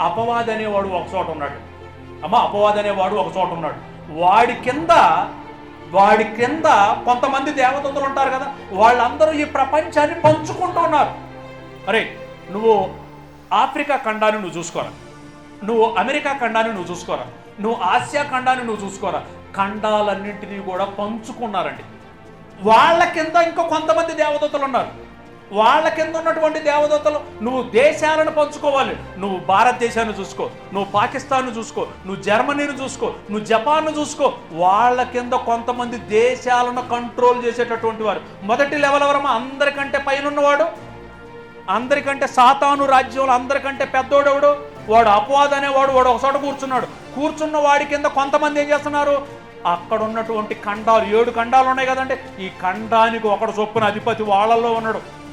అపవాది అనేవాడు ఒక చోట ఉన్నాడు. అమ్మ అపవాది అనేవాడు ఒక చోట ఉన్నాడు. వాడి కింద వాడి కింద కొంతమంది దేవతలు ఉంటారు కదా వాళ్ళందరూ ఈ ప్రపంచాన్ని పంచుకుంటూ ఉన్నారు. అరే నువ్వు ఆఫ్రికా ఖండాన్ని నువ్వు చూసుకోరా? నువ్వు అమెరికా ఖండాన్ని నువ్వు చూసుకోరా? నువ్వు ఆసియా ఖండాన్ని నువ్వు చూసుకోరా? ఖండాలన్నింటినీ కూడా పంచుకున్నారండి. వాళ్ళ కింద ఇంకా కొంతమంది దేవదూతలు ఉన్నారు. వాళ్ళ కింద ఉన్నటువంటి దేవదూతలు నువ్వు దేశాలను పంచుకోవాలి. నువ్వు భారతదేశాన్ని చూసుకో నువ్వు పాకిస్తాన్ను చూసుకో నువ్వు జర్మనీని చూసుకో నువ్వు జపాన్ చూసుకో. వాళ్ళ కింద కొంతమంది దేశాలను కంట్రోల్ చేసేటటువంటి వారు. మొదటి లెవెల్ ఎవరమ్మా? అందరికంటే పైన ఉన్నవాడు అందరికంటే సాతాను రాజ్యంలో అందరికంటే పెద్దోడెవడు? వాడు అపవాద్ అనేవాడు వాడు ఒకచోట కూర్చున్నాడు. కూర్చున్న వాడి కింద కొంతమంది ఏం చేస్తున్నారు? అక్కడ ఉన్నటువంటి ఖండాలు ఏడు ఖండాలు ఉన్నాయి కదండి. ఈ ఖండానికి ఒకడు చొప్పున అధిపతి వాళ్ళల్లో ఉన్నాడు.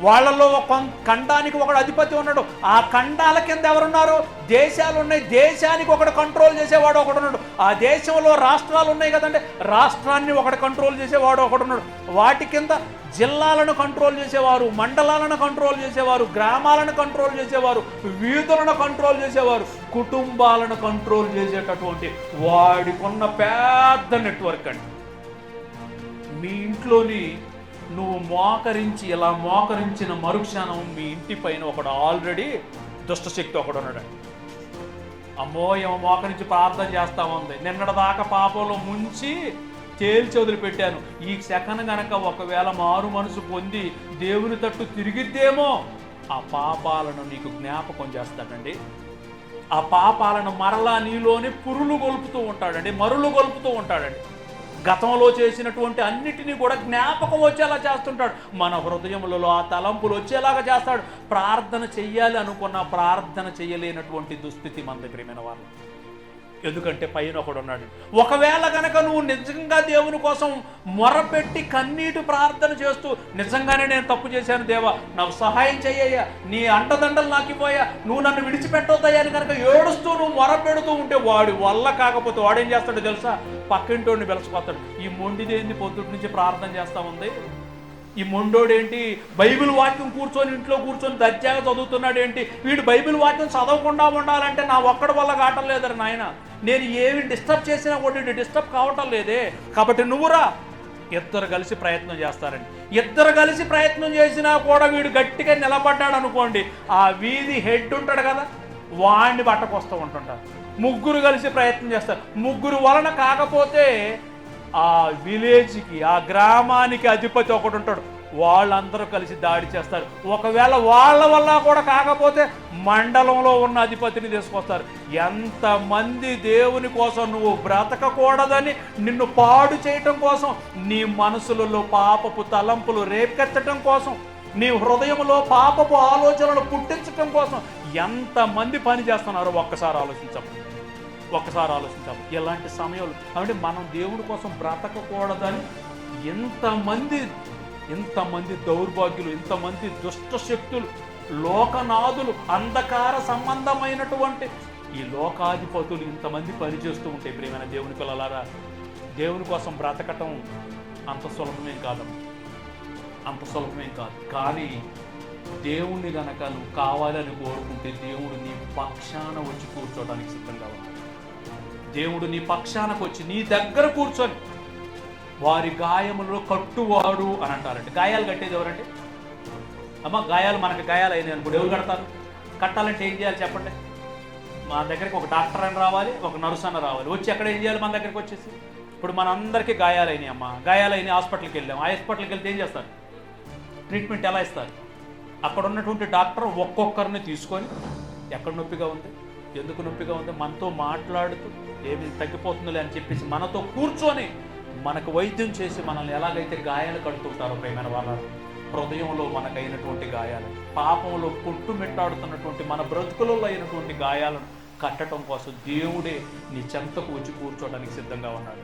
వాళ్ళల్లో ఒక ఖండానికి ఒకడు అధిపతి ఉన్నాడు. ఆ ఖండాల కింద ఎవరున్నారు? దేశాలు ఉన్నాయి. దేశానికి ఒకడు కంట్రోల్ చేసేవాడు ఒకడు ఉన్నాడు. ఆ దేశంలో రాష్ట్రాలు ఉన్నాయి కదండి. రాష్ట్రాన్ని ఒకడు కంట్రోల్ చేసేవాడు ఒకడు ఉన్నాడు. వాటి కింద జిల్లాలను కంట్రోల్ చేసేవారు మండలాలను కంట్రోల్ చేసేవారు గ్రామాలను కంట్రోల్ చేసేవారు వీధులను కంట్రోల్ చేసేవారు కుటుంబాలను కంట్రోల్ చేసేటటువంటి వాడికున్న పెద్ద నెట్వర్క్ అండి. మీ ఇంట్లోని నువ్వు మోకరించి ఇలా మోకరించిన మరుక్షణం మీ ఇంటి పైన ఒకడు ఆల్రెడీ దుష్టశక్తి ఒకడు ఉన్నాడు. అమ్మో ఏమో మోకరించి ప్రార్థన చేస్తా ఉంది. నిన్నటిదాకా పాపంలో ముంచి తేల్చి వదిలిపెట్టాను. ఈ సెకన్ గనక ఒకవేళ మారు మనసు పొంది దేవుని తట్టు తిరిగిద్దేమో ఆ పాపాలను నీకు జ్ఞాపకం చేస్తాడండి. ఆ పాపాలను మరలా నీలోనే పురులు గొలుపుతూ ఉంటాడండి మరులు గొలుపుతూ ఉంటాడండి. గతంలో చేసినటువంటి అన్నిటినీ కూడా జ్ఞాపకం వచ్చేలా చేస్తుంటాడు. మన హృదయములలో ఆ తలంపులు వచ్చేలాగా చేస్తాడు. ప్రార్థన చెయ్యాలి అనుకున్న ప్రార్థన చేయలేనటువంటి దుస్థితి మన దగ్గర వాళ్ళు. ఎందుకంటే పైన ఒకడు ఉన్నాడు. ఒకవేళ కనుక నువ్వు నిజంగా దేవుని కోసం మొరపెట్టి కన్నీటి ప్రార్థన చేస్తూ నిజంగానే నేను తప్పు చేశాను దేవా నాకు సహాయం చెయ్యయ్యా నీ అంటదండలు నాకిపోయా నువ్వు నన్ను విడిచిపెట్టొద్దయ్యా అని కనుక ఏడుస్తూ నువ్వు మొరపెడుతూ ఉంటే వాడి వల్ల కాకపోతే వాడేం చేస్తాడో తెలుసా? పక్కింటోడిని పిలుచుకొస్తాడు ఈ మొండిదేంది? పొద్దుటి నుంచి ప్రార్థన చేస్తా ఉంది. ఈ మొండోడేంటి? బైబిల్ వాక్యం కూర్చొని ఇంట్లో కూర్చొని దర్జాగా చదువుతున్నాడు ఏంటి వీడు బైబిల్ వాక్యం చదవకుండా ఉండాలంటే నా ఒక్కడి వల్ల కావటం లేదరు నాయన. నేను ఏమి డిస్టర్బ్ చేసినా కూడా డిస్టర్బ్ కావటం లేదే. కాబట్టి నువ్వురా ఇద్దరు కలిసి ప్రయత్నం చేస్తారండి. ఇద్దరు కలిసి ప్రయత్నం చేసినా కూడా వీడు గట్టిగా నిలబడ్డాడు అనుకోండి ఆ వీధి హెడ్ ఉంటాడు కదా వాణ్ణి బట్టకొస్తూ ఉంటుంటారు. ముగ్గురు కలిసి ప్రయత్నం చేస్తారు. ముగ్గురు వలన కాకపోతే ఆ విలేజ్కి ఆ గ్రామానికి అధిపతి ఒకడు ఉంటాడు. వాళ్ళందరూ కలిసి దాడి చేస్తారు. ఒకవేళ వాళ్ళ వల్ల కూడా కాకపోతే మండలంలో ఉన్న అధిపతిని తీసుకొస్తారు. ఎంతమంది దేవుని కోసం నువ్వు బ్రతకకూడదని నిన్ను పాడు చేయటం కోసం నీ మనసులలో పాపపు తలంపులు రేపెత్తటం కోసం నీ హృదయంలో పాపపు ఆలోచనలు పుట్టించటం కోసం ఎంతమంది పని చేస్తున్నారో ఒక్కసారి ఆలోచించండి ఒక్కసారి ఆలోచించాము. ఇలాంటి సమయాలు? అంటే మనం దేవుడి కోసం బ్రతకకూడదని ఎంతమంది ఎంతమంది దౌర్భాగ్యులు ఇంతమంది దుష్ట శక్తులు లోకనాథులు అంధకార సంబంధమైనటువంటి ఈ లోకాధిపతులు ఇంతమంది పనిచేస్తూ ఉంటే ప్రియమైన దేవుని పిల్లలారా దేవుని కోసం బ్రతకటం అంత సులభమేం కాదు. అంత సులభమేం కాదు. కానీ దేవుణ్ణి గనక నువ్వు కావాలని కోరుకుంటే దేవుడు నీ పక్షాన వచ్చి కూర్చోడానికి సిద్ధంగా ఉన్నాడు. దేవుడు నీ పక్షానికి వచ్చి నీ దగ్గర కూర్చొని వారి గాయములలో కట్టువాడు అని అంటారంటే గాయాలు కట్టేది ఎవరండి? అమ్మ గాయాలు మనకి గాయాలు అయినాయి అనుకోండి ఎవరు కడతారు? కట్టాలంటే ఏం చేయాలి చెప్పండి? మా దగ్గరికి ఒక డాక్టర్ అని రావాలి ఒక నర్స్ అని రావాలి. వచ్చి ఎక్కడ ఏం చేయాలి మన దగ్గరికి వచ్చేసి? ఇప్పుడు మనందరికీ గాయాలైనాయి అమ్మ. గాయాలైన హాస్పిటల్కి వెళ్ళాం. ఆ హాస్పిటల్కి వెళ్తే ఏం చేస్తారు? ట్రీట్మెంట్ ఎలా ఇస్తారు? అక్కడ ఉన్నటువంటి డాక్టర్ ఒక్కొక్కరిని తీసుకొని ఎక్కడ నొప్పిగా ఉంది? ఎందుకు నొప్పిగా ఉంది? మనతో మాట్లాడుతూ ఏమి తగ్గిపోతుందిలే అని చెప్పేసి మనతో కూర్చొని మనకు వైద్యం చేసి మనల్ని ఎలాగైతే గాయాలు కడుతుంటారో ప్రేమైన వాళ్ళ హృదయంలో మనకైనటువంటి గాయాలు పాపంలో కొట్టుమిట్టాడుతున్నటువంటి మన బ్రతుకులలో అయినటువంటి గాయాలను కట్టడం కోసం దేవుడే నీ చెంతకు వచ్చి కూర్చోవడానికి సిద్ధంగా ఉన్నాడు.